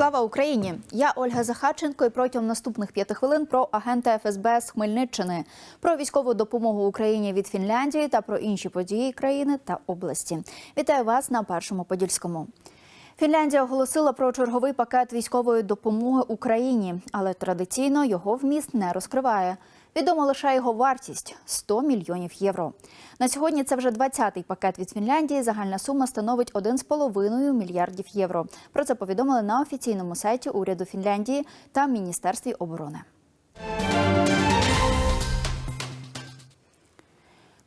Слава Україні! Я Ольга Захарченко і протягом наступних п'яти хвилин про агента ФСБ з Хмельниччини, про військову допомогу Україні від Фінляндії та про інші події країни та області. Вітаю вас на першому подільському. Фінляндія оголосила про черговий пакет військової допомоги Україні, але традиційно його вміст не розкриває. Відомо лише його вартість 100 мільйонів євро. На сьогодні це вже 20-й пакет від Фінляндії. Загальна сума становить 1,5 мільярдів євро. Про це повідомили на офіційному сайті уряду Фінляндії та Міністерстві оборони.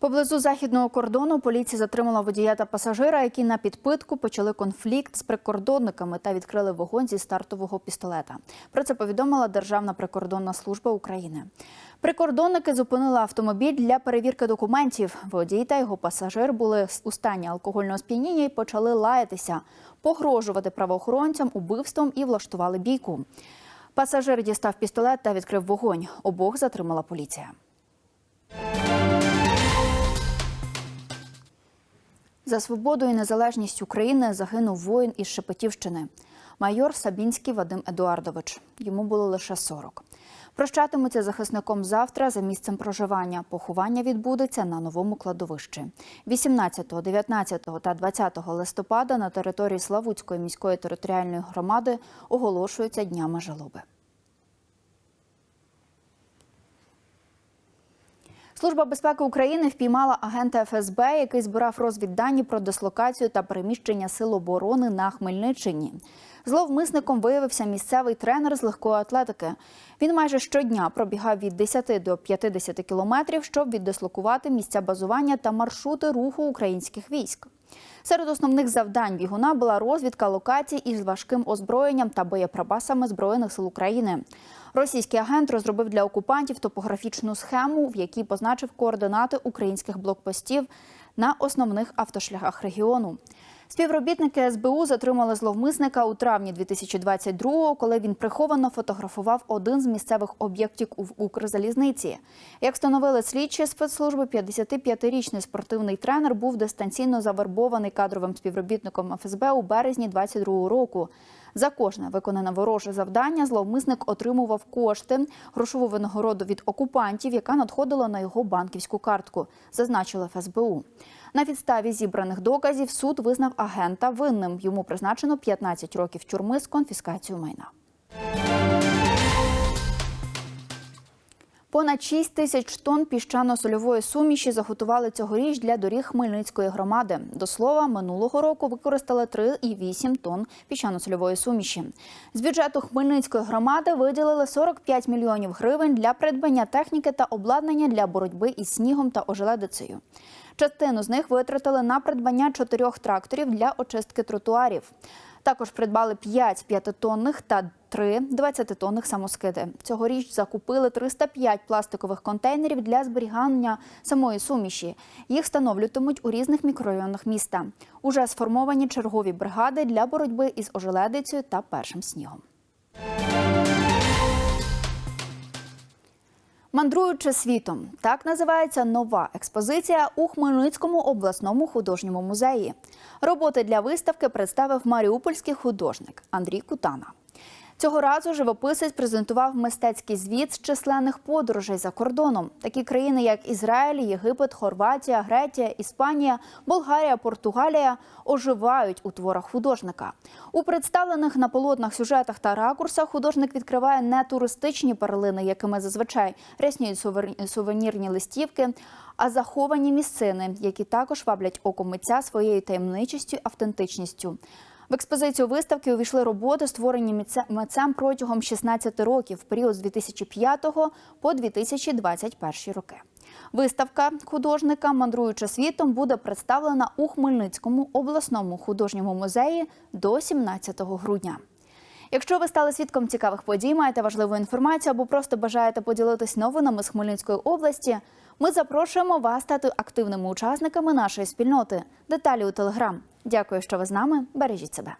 Поблизу західного кордону поліція затримала водія та пасажира, які на підпитку почали конфлікт з прикордонниками та відкрили вогонь зі стартового пістолета. Про це повідомила Державна прикордонна служба України. Прикордонники зупинили автомобіль для перевірки документів. Водій та його пасажир були у стані алкогольного сп'яніння і почали лаятися, погрожувати правоохоронцям убивством і влаштували бійку. Пасажир дістав пістолет та відкрив вогонь. Обох затримала поліція. За свободу і незалежність України загинув воїн із Шепетівщини. Майор Сабінський Вадим Едуардович. Йому було лише 40. Прощатимуться захисником завтра за місцем проживання. Поховання відбудеться на новому кладовищі. 18, 19 та 20 листопада на території Славутської міської територіальної громади оголошуються днями жалоби. Служба безпеки України впіймала агента ФСБ, який збирав розвіддані про дислокацію та переміщення сил оборони на Хмельниччині. Зловмисником виявився місцевий тренер з легкої атлетики. Він майже щодня пробігав від 10 до 50 кілометрів, щоб віддислокувати місця базування та маршрути руху українських військ. Серед основних завдань бігуна була розвідка локацій із важким озброєнням та боєприпасами збройних сил України. Російський агент розробив для окупантів топографічну схему, в якій позначив координати українських блокпостів на основних автошляхах регіону. Співробітники СБУ затримали зловмисника у травні 2022-го, коли він приховано фотографував один з місцевих об'єктів у Укрзалізниці. Як встановили слідчі спецслужби, 55-річний спортивний тренер був дистанційно завербований кадровим співробітником ФСБ у березні 2022 року. За кожне виконане вороже завдання зловмисник отримував кошти, грошову винагороду від окупантів, яка надходила на його банківську картку, зазначили ФСБУ. На підставі зібраних доказів суд визнав агента винним. Йому призначено 15 років тюрми з конфіскацією майна. Понад 6 тисяч тонн піщано-сольової суміші заготували цьогоріч для доріг Хмельницької громади. До слова, минулого року використали 3,8 тонн піщано-сольової суміші. З бюджету Хмельницької громади виділили 45 мільйонів гривень для придбання техніки та обладнання для боротьби із снігом та ожеледицею. Частину з них витратили на придбання чотирьох тракторів для очистки тротуарів. Також придбали 5 п'ятитонних та 3 20-тонних самоскиди. Цьогоріч закупили 305 пластикових контейнерів для зберігання самої суміші. Їх встановлюватимуть у різних мікрорайонах міста. Уже сформовані чергові бригади для боротьби із ожеледицею та першим снігом. Мандруючи світом, так називається нова експозиція у Хмельницькому обласному художньому музеї. Роботи для виставки представив маріупольський художник Андрій Кутана. Цього разу живописець презентував мистецький звіт з численних подорожей за кордоном. Такі країни, як Ізраїль, Єгипет, Хорватія, Греція, Іспанія, Болгарія, Португалія оживають у творах художника. У представлених на полотнах сюжетах та ракурсах художник відкриває не туристичні перлини, якими зазвичай рясніють сувенірні листівки, а заховані місцини, які також ваблять око митця своєю таємничістю, автентичністю. В експозицію виставки увійшли роботи, створені митцем протягом 16 років, в період з 2005 по 2021 роки. Виставка художника, мандруючи світом, буде представлена у Хмельницькому обласному художньому музеї до 17 грудня. Якщо ви стали свідком цікавих подій, маєте важливу інформацію або просто бажаєте поділитись новинами з Хмельницької області, ми запрошуємо вас стати активними учасниками нашої спільноти. Деталі у телеграм. Дякую, що ви з нами. Бережіть себе.